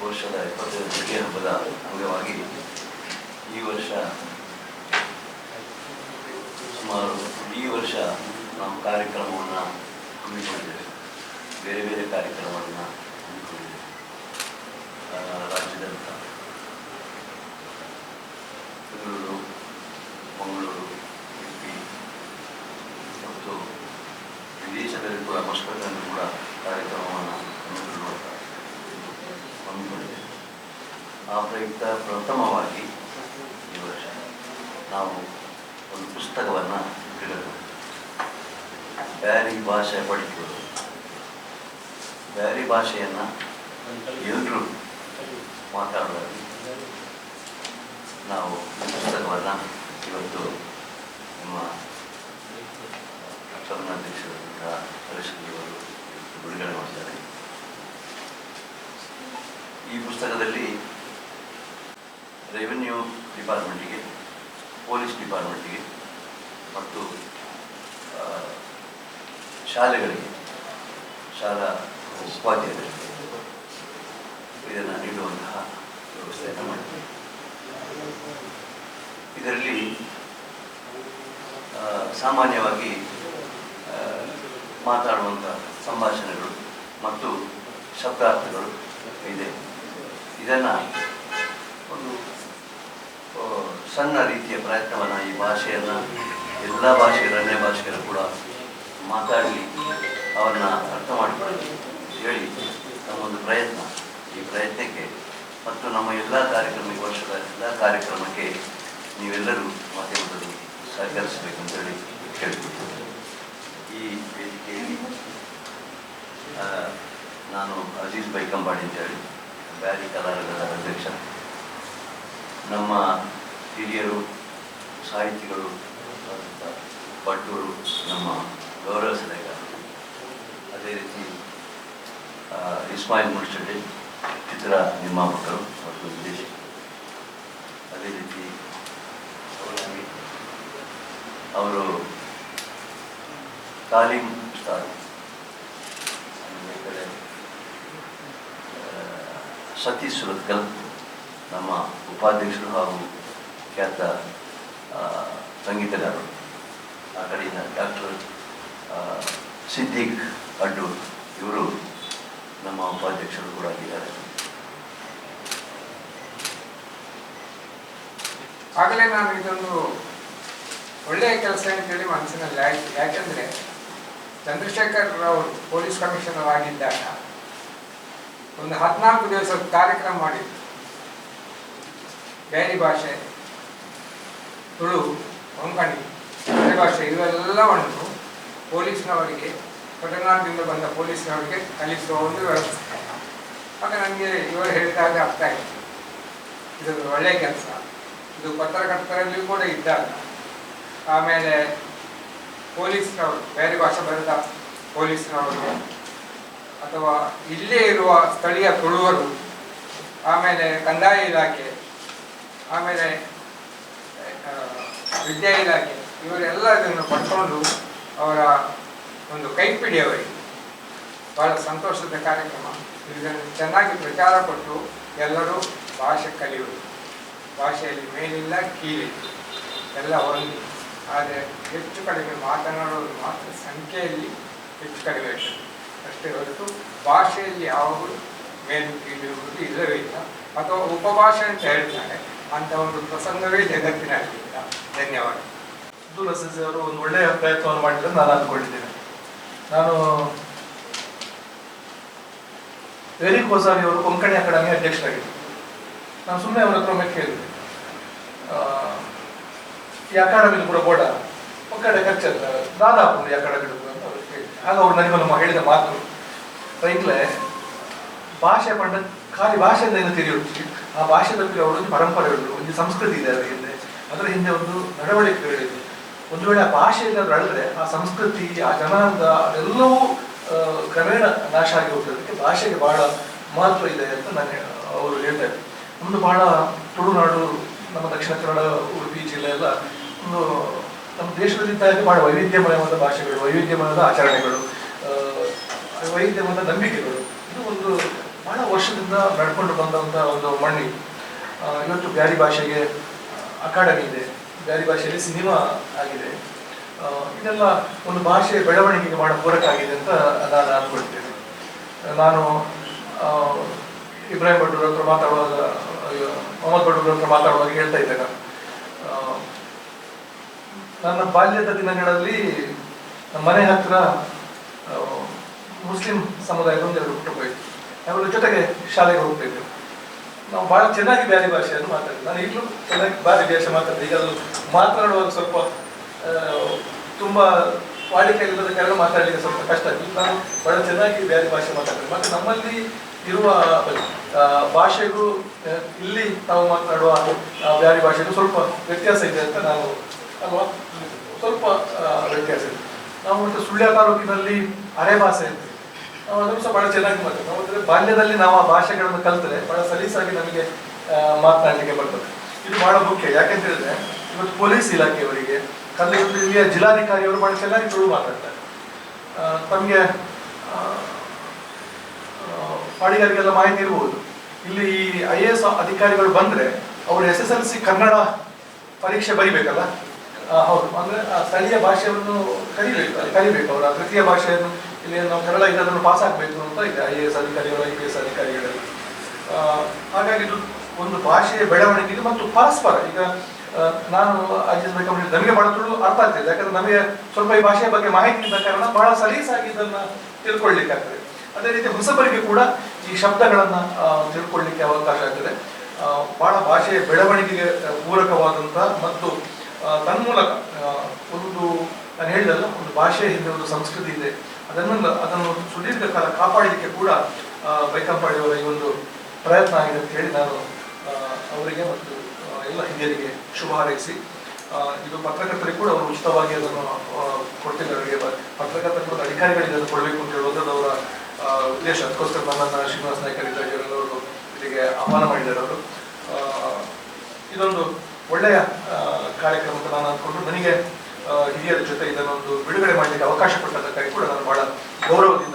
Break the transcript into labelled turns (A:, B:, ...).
A: ವರ್ಷದ ಇಪ್ಪತ್ತೈದು ಬೆಳಗ್ಗೆ ಹಬ್ಬದ ಅಂಗವಾಗಿ ಈ ವರ್ಷ ಸುಮಾರು ಈ ವರ್ಷ ನಮ್ಮ ಕಾರ್ಯಕ್ರಮವನ್ನು ಹಮ್ಮಿಕೊಂಡಿದ್ದೇವೆ. ಬೇರೆ ಬೇರೆ ಕಾರ್ಯಕ್ರಮವನ್ನು ಹಮ್ಮಿಕೊಂಡಿದ್ದೇವೆ ಆ, ರಾಜ್ಯದಂತ ಬೆಂಗಳೂರು ಮಂಗಳೂರು ಉಡುಪಿ ಮತ್ತು ವಿದೇಶದಲ್ಲಿ ಕೂಡ ಮಸ್ಕಟ್ನಲ್ಲಿ ಕೂಡ ಕಾರ್ಯಕ್ರಮವನ್ನು ಹಮ್ಮಿಕೊಳ್ಳುವಂಥ ಹಮ್ಮಿಕೊಂಡಿದೆ ಆ ಪ್ರಯುಕ್ತ ಪ್ರಥಮವಾಗಿ ಈ ವರ್ಷ ನಾವು ಒಂದು ಪುಸ್ತಕವನ್ನು ಬಿಡುಗಡೆ ಬ್ಯಾರಿ ಭಾಷೆ ಪಡಿಕೊಳ್ಳೋದು ಬ್ಯಾರಿ ಭಾಷೆಯನ್ನು ಎಲ್ಲರೂ ಮಾತಾಡೋದಾಗಿ ನಾವು ಈ ಪುಸ್ತಕವನ್ನು ಇವತ್ತು ನಮ್ಮ ಅಧ್ಯಕ್ಷರಾದಂಥ ಹರೀಶ್ಗಿರಿಯವರು ಬಿಡುಗಡೆ ಮಾಡಿದ್ದಾರೆ ಈ ಪುಸ್ತಕದಲ್ಲಿ ರೆವಿನ್ಯೂ ಡಿಪಾರ್ಟ್ಮೆಂಟಿಗೆ, ಪೊಲೀಸ್ ಡಿಪಾರ್ಟ್ಮೆಂಟಿಗೆ ಮತ್ತು ಶಾಲೆಗಳಿಗೆ, ಶಾಲಾ ಉಪಾಧ್ಯಾಯರಿಗೆ ಇದನ್ನು ನೀಡುವಂತಹ ವ್ಯವಸ್ಥೆಯನ್ನು ಮಾಡಿದೆ ಇದರಲ್ಲಿ ಸಾಮಾನ್ಯವಾಗಿ ಮಾತಾಡುವಂಥ ಸಂಭಾಷಣೆಗಳು ಮತ್ತು ಶಬ್ದಾರ್ಥಗಳು ಇದೆ. ಇದನ್ನು ಒಂದು ಸಣ್ಣ ರೀತಿಯ ಪ್ರಯತ್ನವನ್ನು ಈ ಭಾಷೆಯನ್ನು, ಎಲ್ಲ ಭಾಷೆಗಳ ಅನ್ಯ ಭಾಷೆಗಳು ಕೂಡ ಮಾತಾಡಲಿ ಅವನ್ನ ಅರ್ಥ ಮಾಡಿಕೊಳ್ಳಿ ಹೇಳಿ, ನಮ್ಮೊಂದು ಪ್ರಯತ್ನ. ಈ ಪ್ರಯತ್ನಕ್ಕೆ ಮತ್ತು ನಮ್ಮ ಎಲ್ಲ ಕಾರ್ಯಕ್ರಮ ವರ್ಷದ ಎಲ್ಲ ಕಾರ್ಯಕ್ರಮಕ್ಕೆ ನೀವೆಲ್ಲರೂ ಮಾಧ್ಯಮದಲ್ಲಿ ಸಹಕರಿಸಬೇಕಂತೇಳಿ ಕೇಳಿಕೊಳ್ತೇನೆ. ಈ ವೇದಿಕೆಯಲ್ಲಿ ನಾನು ಅಜೀಜ್ ಬೈಕಂಬಾಡಿ ಅಂತೇಳಿ, ಬ್ಯಾರಿ ಕಲಾವಿದರ ಅಧ್ಯಕ್ಷ. ನಮ್ಮ ಹಿರಿಯರು, ಸಾಹಿತಿಗಳು ಪಟ್ಟೂರು ನಮ್ಮ ಗೌರವ ಸಲಹೆಗಾರರು ಅದೇ ರೀತಿ ಇಸ್ಮಾಯಿಲ್ ಮುನ್ಸ್ಟಡಿ ಚಿತ್ರ ನಿರ್ಮಾಪಕರು ಮತ್ತು ವಿದೇಶಿ. ಅದೇ ರೀತಿ ಅವರು ತಾಲೀಮ್ ಕಡೆ ಸತೀಶ್ ಸುರತ್ಕಲ್ ನಮ್ಮ ಉಪಾಧ್ಯಕ್ಷರು ಹಾಗೂ ಖ್ಯಾತ ಸಂಗೀತಗಾರರು. ಆ ಕಡೆಯಿಂದ ಡಾಕ್ಟರ್ ಸಿದ್ದಿಕ್ ಅಡ್ಡೂರ್ ಇವರು ನಮ್ಮ ಉಪಾಧ್ಯಕ್ಷರು ಕೂಡ ಆಗಿದ್ದಾರೆ.
B: ಆಗಲೇ ನಾನು ಇದೊಂದು ಒಳ್ಳೆಯ ಕೆಲಸ ಅಂತೇಳಿ ಮನಸ್ಸಿನಲ್ಲಿ ಆಯಿತು. ಯಾಕೆಂದರೆ ಚಂದ್ರಶೇಖರ್ ರಾವ್ ಪೊಲೀಸ್ ಕಮಿಷನರ್ ಆಗಿದ್ದಾಗ ಒಂದು ಹದಿನಾಲ್ಕು ದಿವಸದ ಕಾರ್ಯಕ್ರಮ ಮಾಡಿದ್ರು. ಬೇರೆ ಭಾಷೆ ತುಳು ಕೊಂಕಣಿ ಬೇರೆ ಭಾಷೆ ಇವೆಲ್ಲವನ್ನು ಪೊಲೀಸ್ನವರಿಗೆ ಪಟ್ಟಣದಿಂದ ಬಂದ ಪೊಲೀಸ್ನವರಿಗೆ ಕಲಿಸುವ ಒಂದು ವ್ಯವಸ್ಥೆ ಆಗ ನನಗೆ ಇವರು ಹೇಳಿದಾಗ ಅರ್ಥ ಆಯಿತು ಇದು ಒಳ್ಳೆಯ ಕೆಲಸ ಇದು ಪತ್ರಕರ್ತರಲ್ಲಿಯೂ ಕೂಡ ಇದ್ದಾಗ ಆಮೇಲೆ ಪೊಲೀಸ್ನವರು ಬೇರೆ ಭಾಷೆ ಬರೆದ ಪೊಲೀಸ್ನವರು ಅಥವಾ ಇಲ್ಲೇ ಇರುವ ಸ್ಥಳೀಯ ತುಳುವರು ಆಮೇಲೆ ಕಂದಾಯ ಇಲಾಖೆ ಆಮೇಲೆ ವಿದ್ಯಾ ಇಲಾಖೆ ಇವರೆಲ್ಲ ಇದನ್ನು ಪಡ್ಕೊಂಡು ಅವರ ಒಂದು ಕೈಪಿಡಿ ಅವರಿಗೆ. ಬಹಳ ಸಂತೋಷದ ಕಾರ್ಯಕ್ರಮ. ಇದನ್ನು ಚೆನ್ನಾಗಿ ಪ್ರಚಾರ ಕೊಟ್ಟು ಎಲ್ಲರೂ ಭಾಷೆ ಕಲಿಯುವುದು. ಭಾಷೆಯಲ್ಲಿ ಮೇಲಿಲ್ಲ ಕೀಳಿಲ್ಲ ಎಲ್ಲ ಒಂದು. ಆದರೆ ಹೆಚ್ಚು ಕಡಿಮೆ ಮಾತನಾಡೋದು ಮಾತ್ರ ಸಂಖ್ಯೆಯಲ್ಲಿ ಹೆಚ್ಚು ಕಡಿಮೆ ಇರ್ತದೆ. ಅಷ್ಟೇ ಹೊರತು ಭಾಷೆಯಲ್ಲಿ ಯಾವಾಗಲೂ ಮೇಲು ಕೀಳಿರುವುದು ಇಲ್ಲವೇ ಇಲ್ಲ. ಅಥವಾ ಉಪಭಾಷೆ ಅಂತ ಹೇಳ್ತಾರೆ. ಅಂತ ಒಂದು ಪ್ರಸಂಗವೇ ಜಗತ್ತಿನಲ್ಲಿ ಧನ್ಯವಾದ.
C: ಅಬ್ದುಲ್ ಅವರು ಒಂದು ಒಳ್ಳೆಯ ಪ್ರಯತ್ನವನ್ನು ಮಾಡಿದ್ರೆ ನಾನು ಅಂದ್ಕೊಂಡಿದ್ದೇನೆ. ನಾನು ವೆರಿ ಕೋಸಾರಿ ಅವರು ಕೊಂಕಣಿ ಅಕಾಡೆಮಿ ಅಧ್ಯಕ್ಷರಾಗಿದ್ದರು ನಾನು ಸುಮ್ಮನೆ ಅವರ ಹತ್ರ ಒಮ್ಮೆ ಕೇಳಿದೆ. ಈ ಅಕಾಡೆಮಿ ಕೂಡ ಬೋಡ ಒಕ್ಕಡೆ ಕಚ್ಚಲ್ಲ. ದಾದಾಪು ಈ ಅಕಾಡೆಮಿ ಅಂತ ಅವ್ರು ಕೇಳಿದೆ ಆಗ ಅವ್ರು ನನಗೆ ನಮ್ಮ ಹೇಳಿದ ಮಾತು. ರೈತ್ಲೆ ಭಾಷೆ ಪಂಡ ಖಾಲಿ ಭಾಷೆಯಿಂದ ಏನು ತಿಳಿಯುತ್ತೆ ಆ ಭಾಷೆ ಬಗ್ಗೆ ಅವರು ಒಂದು ಪರಂಪರೆಗಳು ಒಂದು ಸಂಸ್ಕೃತಿ ಇದೆ ಅದರ ಹಿಂದೆ. ಅದರ ಹಿಂದೆ ಒಂದು ನಡವಳಿಕೆಗಳಿದೆ ಒಂದು ವೇಳೆ ಆ ಭಾಷೆ ಏನಾದ್ರು ಅಳಿದ್ರೆ ಆ ಸಂಸ್ಕೃತಿ, ಆ ಜನಾಂಗ ಅದೆಲ್ಲವೂ ಕ್ರಮೇಣ ನಾಶ ಆಗಿ ಹೋಗ್ತದಕ್ಕೆ ಭಾಷೆಗೆ ಬಹಳ ಮಹತ್ವ ಇದೆ ಅಂತ ನಾನು ಅವರು ಹೇಳ್ತಾರೆ ಒಂದು ಬಹಳ ತುಳುನಾಡು, ನಮ್ಮ ದಕ್ಷಿಣ ಕನ್ನಡ, ಉಡುಪಿ ಜಿಲ್ಲೆ ಎಲ್ಲ ಒಂದು, ನಮ್ಮ ದೇಶದಲ್ಲಿ ಬಹಳ ವೈವಿಧ್ಯಮಯವಾದ ಭಾಷೆಗಳು, ವೈವಿಧ್ಯಮಯವಾದ ಆಚರಣೆಗಳು ವೈವಿಧ್ಯಮಯದ ನಂಬಿಕೆಗಳು. ಇದು ಒಂದು ಬಹಳ ವರ್ಷದಿಂದ ನಡ್ಕೊಂಡು ಬಂದಂಥ ಒಂದು ಮಣ್ಣಿ ಇವತ್ತು ಬ್ಯಾರಿ ಭಾಷೆಗೆ ಅಕಾಡೆಮಿ ಇದೆ. ಬ್ಯಾರಿ ಭಾಷೆಯಲ್ಲಿ ಸಿನಿಮಾ ಆಗಿದೆ. ಇದೆಲ್ಲ ಒಂದು ಭಾಷೆ ಬೆಳವಣಿಗೆಗೆ ಮಾಡೋ ಪೂರಕ ಆಗಿದೆ ಅಂತ ನಾನು ಅಂದ್ಕೊಳ್ತೇನೆ. ನಾನು ಇಬ್ರಾಹಿಂ ಭಟ್ರ ಹತ್ರ ಮಾತಾಡುವಾಗ ಮೊಹಮ್ಮದ್ ಭಟ್ರ ಹತ್ರ ಮಾತಾಡುವಾಗ ಹೇಳ್ತಾ ಇದ್ದಾಗ ನಾನು ನನ್ನ ಬಾಲ್ಯದ ದಿನಗಳಲ್ಲಿ ನಮ್ಮ ಮನೆ ಹತ್ರ ಮುಸ್ಲಿಂ ಸಮುದಾಯದ ಒಂದೆರಡು ಕುಟುಂಬ ಇತ್ತು. ಅವರ ಜೊತೆಗೆ ಶಾಲೆಗೆ ಹೋಗ್ತಿದ್ದೆವು ನಾವು ಬಹಳ ಚೆನ್ನಾಗಿ ಬೇರೆ ಭಾಷೆಯನ್ನು ಮಾತಾಡಿದ್ವಿ ನಾನು ಈಗಲೂ ಚೆನ್ನಾಗಿ ಬಾರಿ ಭಾಷೆ ಮಾತಾಡಿದೆ ಈಗ ಅದು ಮಾತನಾಡುವಾಗ ಸ್ವಲ್ಪ ತುಂಬ ವಾಡಿಕೆಯಲ್ಲಿರೋದ ಕಾರಣ ಮಾತಾಡಲಿಕ್ಕೆ ಸ್ವಲ್ಪ ಕಷ್ಟ ಆಗ್ತದೆ ನಾನು ಬಹಳ ಚೆನ್ನಾಗಿ ಬೇರೆ ಭಾಷೆ ಮಾತಾಡ್ತೇನೆ. ಮತ್ತು ನಮ್ಮಲ್ಲಿ ಇರುವ ಭಾಷೆಗೂ ಇಲ್ಲಿ ನಾವು ಮಾತನಾಡುವ ಆ, ಬ್ಯಾರಿ ಭಾಷೆಗೂ ಸ್ವಲ್ಪ ವ್ಯತ್ಯಾಸ ಇದೆ ಅಂತ ನಾವು ಅಲ್ವಾ? ಸ್ವಲ್ಪ ವ್ಯತ್ಯಾಸ ಇದೆ. ನಾವು ಮತ್ತು ಸುಳ್ಯ ತಾಲೂಕಿನಲ್ಲಿ ಅರೆ ಭಾಷೆ ಅದನ್ನು ಸಹ ಬಹಳ ಚೆನ್ನಾಗಿ ಮಾಡ್ತೇವೆ ನಾವು ಬಾಲ್ಯದಲ್ಲಿ ನಾವು ಆ ಭಾಷೆಗಳನ್ನು ಕಲ್ತರೆ ಬಹಳ ಸಲೀಸಾಗಿ ನಮಗೆ ಮಾತನಾಡಲಿಕ್ಕೆ ಬರ್ತದೆ. ಇದು ಬಹಳ ಮುಖ್ಯ. ಯಾಕೆಂತ ಹೇಳಿದ್ರೆ, ಇವತ್ತು ಪೊಲೀಸ್ ಇಲಾಖೆಯವರಿಗೆ ಕನ್ನಡ ಇಲ್ಲಿಯ ಜಿಲ್ಲಾಧಿಕಾರಿಯವರು ಬಹಳ ಚೆನ್ನಾಗಿ ತುಳು ಮಾತಾಡ್ತಾರೆ. ತಮಗೆ ಪಾಡಿಗಾರಿಗೆಲ್ಲ ಮಾಹಿತಿ ಇರ್ಬೋದು. ಇಲ್ಲಿ ಈ ಐ ಎ ಎಸ್ ಅಧಿಕಾರಿಗಳು ಬಂದ್ರೆ, ಅವರು S S L C Kannada ಪರೀಕ್ಷೆ ಬರೀಬೇಕಲ್ಲ? ಹೌದು. ಅಂದ್ರೆ ಸ್ಥಳೀಯ ಭಾಷೆಯನ್ನು ಕಲಿಬೇಕು ಕಲಿಬೇಕು ಅವರ ತೃತೀಯ ಭಾಷೆಯನ್ನು ಇಲ್ಲಿ ನಾವು ಕನ್ನಡ ಇದನ್ನು ಪಾಸ್ ಆಗಬೇಕು ಅಂತ ಇದೆ ಐ ಎ ಎಸ್ ಅಧಿಕಾರಿಗಳು ಐ ಪಿ ಎಸ್ ಅಧಿಕಾರಿಗಳಲ್ಲಿ ಹಾಗಾಗಿ ಇದು ಒಂದು ಭಾಷೆಯ ಬೆಳವಣಿಗೆ ಮತ್ತು ಪರಸ್ಪರ, ಈಗ ನಾನು ನಾನು ಆಚರಿಸಬೇಕಂದ್ರೆ ನನಗೆ ಬಹಳ ತುಳು ಅರ್ಥ ಆಗ್ತಿದೆ, ಯಾಕಂದ್ರೆ ನಮಗೆ ಸ್ವಲ್ಪ ಈ ಭಾಷೆಯ ಬಗ್ಗೆ ಮಾಹಿತಿ ಇದ್ದ ಕಾರಣ ಬಹಳ ಸಲೀಸಾಗಿ ಇದನ್ನು ತಿಳ್ಕೊಳ್ಳಿಕ್ಕಾಗ್ತದೆ. ಅದೇ ರೀತಿ ಹೊಸಬರಿಗೆ ಕೂಡ ಈ ಶಬ್ದಗಳನ್ನು ತಿಳ್ಕೊಳ್ಳಿಕ್ಕೆ ಅವಕಾಶ ಆಗ್ತದೆ. ಬಹಳ ಭಾಷೆಯ ಬೆಳವಣಿಗೆಗೆ ಪೂರಕವಾದಂಥ ಮತ್ತು ತನ್ಮೂಲಕ ಒಂದು ನಾನು ಹೇಳಿದಲ್ಲ, ಒಂದು ಭಾಷೆ ಹಿಂದೆ ಒಂದು ಸಂಸ್ಕೃತಿ ಇದೆ. ಅದನ್ನು ಅದನ್ನು ಸುದೀರ್ಘ ಕಾಲ ಕಾಪಾಡಲಿಕ್ಕೆ ಕೂಡ ಬೈಕಂಪಾಡಿಯವರ ಈ ಒಂದು ಪ್ರಯತ್ನ ಆಗಿದೆ ಅಂತ ಹೇಳಿ ನಾನು ಅವರಿಗೆ ಮತ್ತು ಎಲ್ಲ ಹಿರಿಯರಿಗೆ ಶುಭ ಹಾರೈಸಿ ಇದು ಪತ್ರಕರ್ತರಿಗೆ ಕೂಡ ಅವರು ಉಚಿತವಾಗಿ ಅದನ್ನು ಕೊಡ್ತಿದ್ದಾರೆ. ಅವರಿಗೆ ಪತ್ರಕರ್ತರ ಕೂಡ ಅಧಿಕಾರಿಗಳಿಗೆ ಅದನ್ನು ಕೊಡಬೇಕು ಅಂತ ಹೇಳುವುದು ಅದು ಅವರ ಉದ್ದೇಶ. ಅದಕ್ಕೋಸ್ಕರ ನನ್ನನ್ನು ಶ್ರೀನಿವಾಸ ನಾಯ್ಕರಿದ್ದಾರೆ ಅವರು ಇಲ್ಲಿಗೆ ಆಹ್ವಾನ ಮಾಡಿದ್ದಾರೆ ಅವರು. ಇದೊಂದು ಒಳ್ಳೆಯ ಕಾರ್ಯಕ್ರಮ ನಾನು ಅಂದ್ಕೊಂಡು ನನಗೆ ಹಿರಿಯರ ಜೊತೆ ಇದನ್ನೊಂದು ಬಿಡುಗಡೆ ಮಾಡಲಿಕ್ಕೆ ಅವಕಾಶ ಕೊಟ್ಟದಕ್ಕಾಗಿ ಕೂಡ ನಾನು ಬಹಳ ಗೌರವದಿಂದ